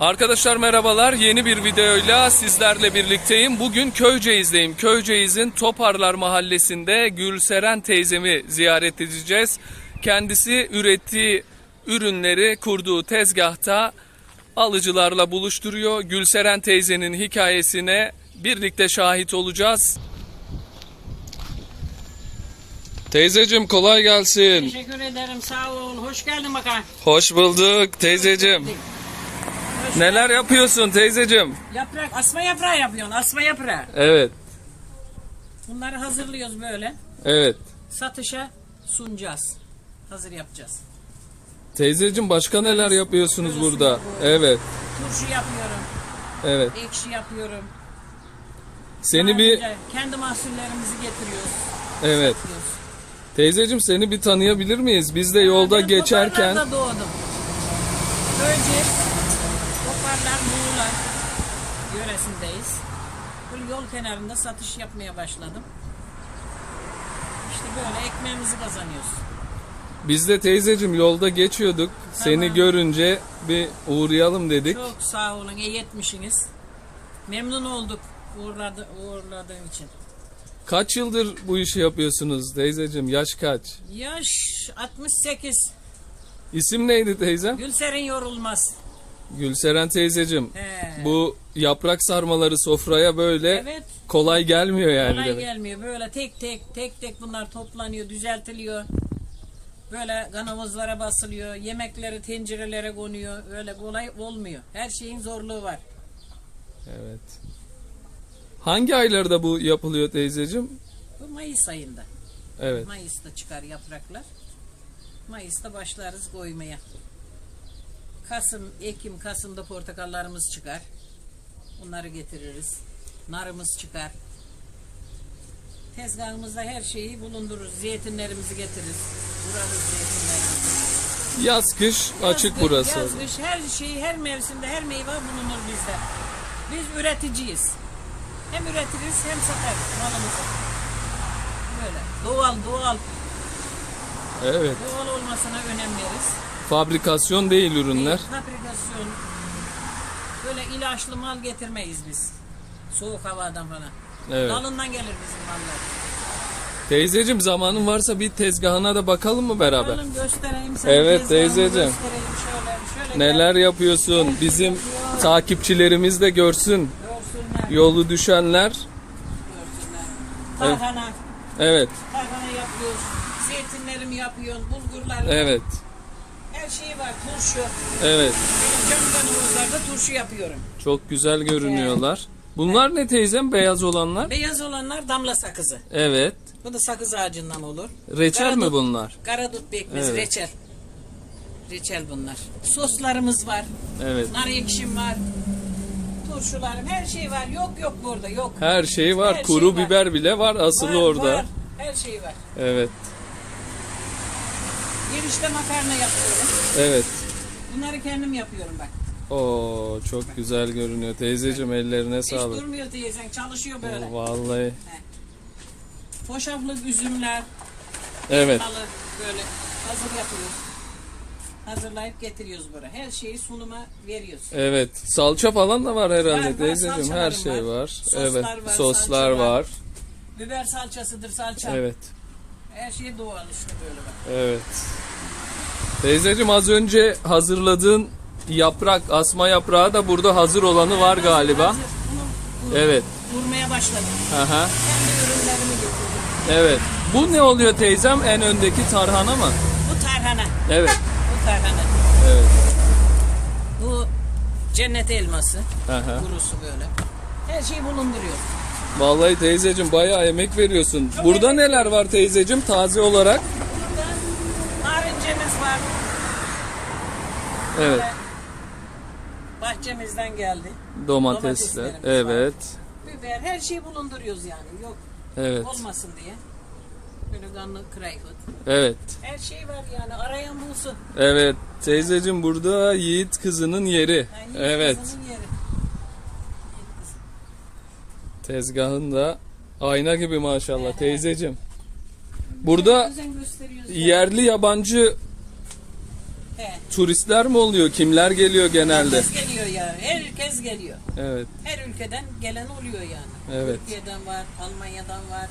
Arkadaşlar merhabalar. Yeni bir videoyla sizlerle birlikteyim. Bugün Köyceğiz'deyim. Köyceğiz'in Toparlar Mahallesi'nde Gülseren teyzemi ziyaret edeceğiz. Kendisi ürettiği ürünleri kurduğu tezgahta alıcılarla buluşturuyor. Gülseren teyzenin hikayesine birlikte şahit olacağız. Teyzecim kolay gelsin. Teşekkür ederim sağ ol. Hoş geldin bakalım. Hoş bulduk teyzecim. Neler yapıyorsun teyzecim? Yaprak, asma yaprağı yapıyorsun. Asma yaprağı. Evet, Bunları hazırlıyoruz böyle. evet. Satışa sunacağız. Hazır yapacağız. Teyzecim başka neler yapıyorsunuz burada? Evet, Turşu yapıyorum. evet. Ekşi yapıyorum. Seni bir Kendi mahsullerimizi getiriyoruz. evet. satıyoruz. Teyzecim seni bir tanıyabilir miyiz? Biz de yolda Ben geçerken Toparlar'da doğdum. Önce Toparlar Muğla yöresindeyiz. Böyle yol kenarında satış yapmaya başladım. İşte böyle ekmeğimizi kazanıyoruz. biz de teyzecim yolda geçiyorduk. Seni Tamam. görünce bir uğrayalım dedik. Çok sağ olun, iyi etmişsiniz. Memnun olduk uğurladı, uğurladığım için. Kaç yıldır bu işi yapıyorsunuz teyzecim? Yaş kaç? Yaş 68. İsim neydi teyzem? Gülser'in yorulmaz. Gülseren teyzecim. He. Bu yaprak sarmaları sofraya böyle Evet. kolay gelmiyor yani Kolay demek. gelmiyor. Böyle tek tek tek tek bunlar toplanıyor, düzeltiliyor. Böyle kanavuzlara basılıyor. Yemekleri tencerelere konuyor. Öyle kolay olmuyor. Her şeyin zorluğu var. Evet. Hangi aylarda bu yapılıyor teyzecim? Bu Mayıs ayında. Evet. Mayıs'ta çıkar yapraklar. Mayıs'ta başlarız koymaya. Kasım, Ekim, Kasım'da portakallarımız çıkar. Bunları getiririz. Narımız çıkar. Tezgahımızda her şeyi bulundururuz. Zeytinlerimizi getiririz. Vurarız zeytinlerimizi. Yaz kış açık Yaz, burası. Yaz, kış, her şey, her mevsimde, her meyve bulunur bizde. Biz üreticiyiz. Hem üretiriz hem satarız malımızı. Böyle doğal doğal Evet. Doğal olmasına önem veririz. Fabrikasyon değil ürünler. Fabrikasyon, böyle ilaçlı mal getirmeyiz biz. Soğuk havadan falan. Evet. Dalından gelir bizim mallar. Teyzecim zamanın varsa bir tezgahına da bakalım mı beraber? Bakalım göstereyim sana. Evet, teyzeciğim. göstereyim Şöyle, şöyle Neler gel, yapıyorsun? Bizim takipçilerimiz de görsün. Görsünler, Yolu düşenler. görsünler. Tarhana, Evet. tarhana yapıyoruz. Zeytinlerimi yapıyorsun, bulgurlarım. Evet. Her şeyi var, turşu. Evet. Benim camdan uvuzlarda turşu yapıyorum. Çok güzel görünüyorlar. Bunlar ne teyzem? Beyaz olanlar? Beyaz olanlar damla sakızı. Evet. Bu da sakız ağacından olur. Reçel mi Karadut- bunlar? Karadut pekmez, Evet. reçel. Reçel bunlar. Soslarımız var. Evet. Nar ekşim var. Turşularım her şey var. Yok yok burada yok. Her şey var. Her Kuru şey var. biber bile var asılı Var, orada. var. Her şey var. Evet. Girişte makarna yapıyorum. Evet. Bunları kendim yapıyorum bak. Oo çok güzel görünüyor. Teyzeciğim ellerine Hiç sağlık. durmuyor diyeceksin. Çalışıyor böyle. Vallahi. Foşaflık üzümler, Evet. böyle hazır yapıyoruz. Hazırlayıp getiriyoruz buraya. Her şeyi sunuma veriyoruz. Evet. Salça falan da var herhalde Var, teyzeciğim. Her şey var. var. Soslar evet. var, Soslar var. var. Biber salçasıdır salça. Evet. Her şey doğal işte böyle bak. Evet. Teyzeciğim az önce hazırladığın yaprak, asma yaprağı da burada hazır olanı var galiba. Hazır. Bunu vur- Evet. vurmaya başladım. Aha. Kendi ürünlerimi getirdim. Evet. Bu ne oluyor teyzem? En öndeki tarhana mı? Bu tarhana. Evet. Bu tarhana. Evet. Bu cennet elması. Aha. Kurusu böyle. Her şeyi bulunduruyor. Vallahi teyzeciğim bayağı emek veriyorsun. Çok Burada emek neler var teyzeciğim taze olarak? Burada narincemiz var. Evet. Bahçemizden geldi. Domatesler. Evet. Biber her şeyi bulunduruyoruz yani. Yok Evet. olmasın diye. Böyle kanlı krayfut. Evet. Her şey var yani. Arayan bulsun. Evet. Teyzeciğim burada Yiğit kızının yeri. Yani yiğit Evet. kızının yeri. Yiğit kızı. Tezgahın da ayna gibi maşallah Evet. teyzeciğim. Burada yerli yabancı. Turistler mi oluyor? Kimler geliyor genelde? Herkes geliyor ya. Herkes geliyor. Evet. Her ülkeden gelen oluyor yani. Evet. Türkiye'den var, Almanya'dan var.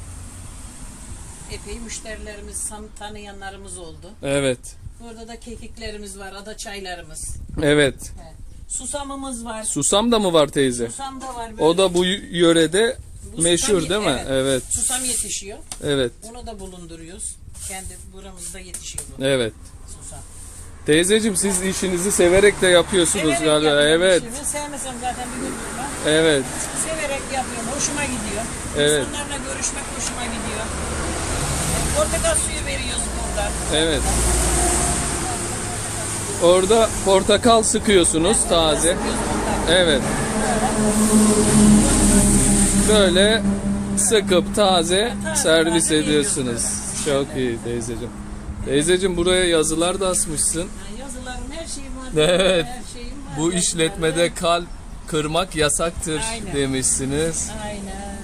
Epey müşterilerimiz, tanıyanlarımız oldu. Evet. Burada da kekiklerimiz var, ada çaylarımız. Evet. He. Susamımız var. Susam da mı var teyze? Susam da var. Böyle. O da bu yörede Bu meşhur susam- değil mi? Evet. Susam yetişiyor. Evet. Onu da bulunduruyoruz. Kendi buramızda yetişiyor bu Evet. susam. Teyzeciğim siz işinizi severek de yapıyorsunuz Severek galiba. yapıyorum Evet. işimi. Sevmesem zaten bir gün durmam. Evet. Severek yapıyorum. Hoşuma gidiyor. Evet. İnsanlarla görüşmek hoşuma gidiyor. Portakal suyu veriyoruz burada. Evet. Orada portakal sıkıyorsunuz taze. Sıkıyoruz ondan. Evet. Böyle sıkıp taze Taze servis taze ediyorsunuz. Çok iyi teyzeciğim. Teyzeciğim buraya yazılar da asmışsın. Yani yazılarım her şeyim var. Evet. Her şeyim var. Bu işletmede kalp kırmak yasaktır Aynen. demişsiniz. Aynen.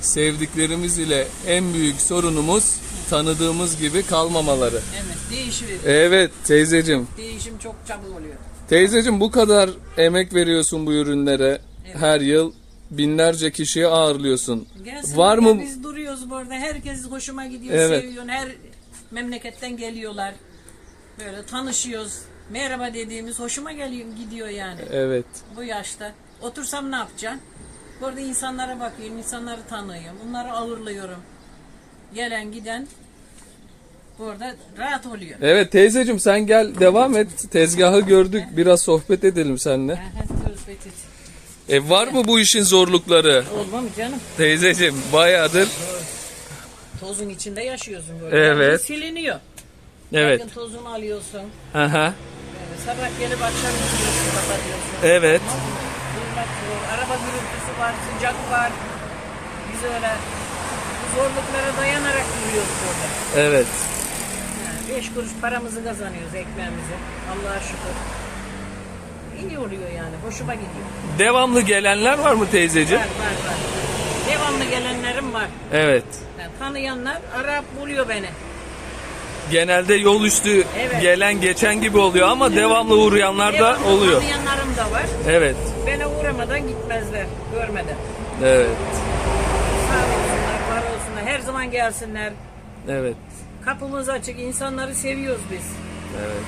Sevdiklerimiz ile en büyük sorunumuz tanıdığımız gibi kalmamaları. Evet. Değişiyor. Evet teyzeciğim. Değişim çok çabuk oluyor. Teyzeciğim bu kadar emek veriyorsun bu ürünlere. Evet. Her yıl binlerce kişiyi ağırlıyorsun. Gelsin Var mı? Biz duruyoruz burada. Herkes hoşuma gidiyor, Evet. seviyor. Her memleketten geliyorlar. Böyle tanışıyoruz. Merhaba dediğimiz hoşuma geliyor, gidiyor yani. Evet. Bu yaşta. Otursam ne yapacağım? Burada insanlara bakıyorum, insanları tanıyorum. Bunları ağırlıyorum. Gelen giden burada rahat oluyor. Evet teyzeciğim sen gel devam et. Tezgahı gördük. Biraz sohbet edelim seninle. Tövbe et. E var mı bu işin zorlukları? Olmam canım. Teyzeciğim bayağıdır. Tozun içinde yaşıyorsun böyle. Evet. Yani siliniyor. Evet. Yakın tozunu alıyorsun. Aha. Evet, sabah gelip akşam gidiyorsun, kapatıyorsun. Evet. Durmak zor. Araba gürültüsü var, sıcak var. Biz öyle bu zorluklara dayanarak duruyoruz burada. Evet. Yani beş kuruş paramızı kazanıyoruz, ekmeğimizi. Allah'a şükür. İyi oluyor yani, hoşuma gidiyor. Devamlı gelenler var mı teyzeciğim? Var, var, var. Devamlı gelenlerim var. Evet. Tanıyanlar arayıp buluyor beni. Genelde yol üstü Evet. gelen geçen gibi oluyor ama devamlı uğrayanlar da Devamlı oluyor. Tanıyanlarım da var. Evet. Bana uğramadan gitmezler, görmeden. Evet. Sağ olsunlar, var olsunlar. Her zaman gelsinler. Evet. Kapımız açık. insanları seviyoruz biz. Evet.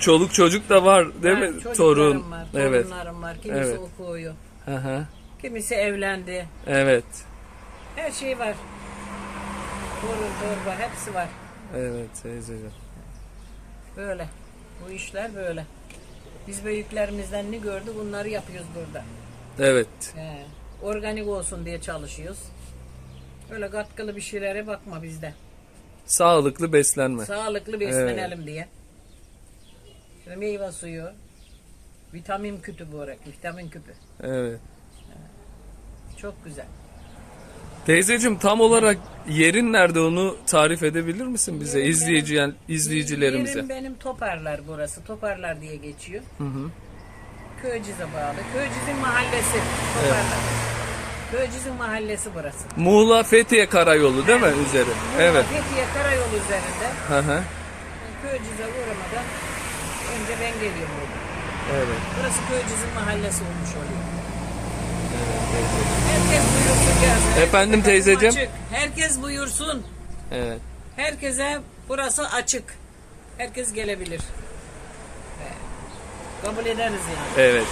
Çoluk çocuk da var değil mi? çocuklarım Torun. var, Evet. torunlarım var. Kimisi Evet. okuyor, Hı hı. kimisi evlendi. Evet. Her şey var. Torun, torba hepsi var. Evet teyzeciğim. Böyle. Bu işler böyle. Biz büyüklerimizden ne gördük bunları yapıyoruz burada. Evet. He. Organik olsun diye çalışıyoruz. Öyle katkılı bir şeylere bakma bizde. Sağlıklı beslenme. Sağlıklı beslenelim diye. Şöyle meyve suyu, vitamin küpü bu olarak, vitamin küpü. Evet. Çok güzel. Teyzeciğim tam olarak yerin nerede onu tarif edebilir misin bize Yerim izleyici izleyicilerimize? Yerim benim Toparlar burası. Toparlar diye geçiyor. Hı hı. Köycüz'e bağlı. Köycüz'ün mahallesi. Toparlar. Köycüz'ün mahallesi burası. Muğla Fethiye Karayolu değil mi üzeri? Evet. Fethiye Karayolu üzerinde. Hı hı. Köycüz'e uğramadan önce ben geliyorum burada. Evet. Burası Köycüz'ün mahallesi olmuş oluyor. Herkes buyursun gelsin. Efendim teyzeciğim? açık. Herkes buyursun. Evet. Herkese burası açık. Herkes gelebilir. Kabul ederiz yani. Evet.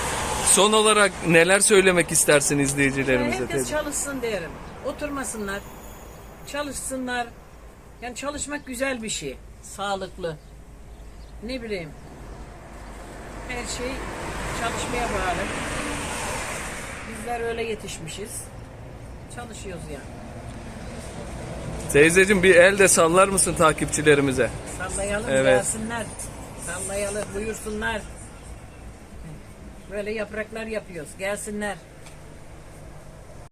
Son olarak neler söylemek istersin izleyicilerimize herkes teyze? çalışsın derim. Oturmasınlar. Çalışsınlar. Yani çalışmak güzel bir şey. Sağlıklı. Ne bileyim. Her şey çalışmaya bağlı. Bizler öyle yetişmişiz. Çalışıyoruz yani. Teyzeciğim bir el de sallar mısın takipçilerimize? Sallayalım Evet. gelsinler. Sallayalım buyursunlar. Böyle yapraklar yapıyoruz. Gelsinler.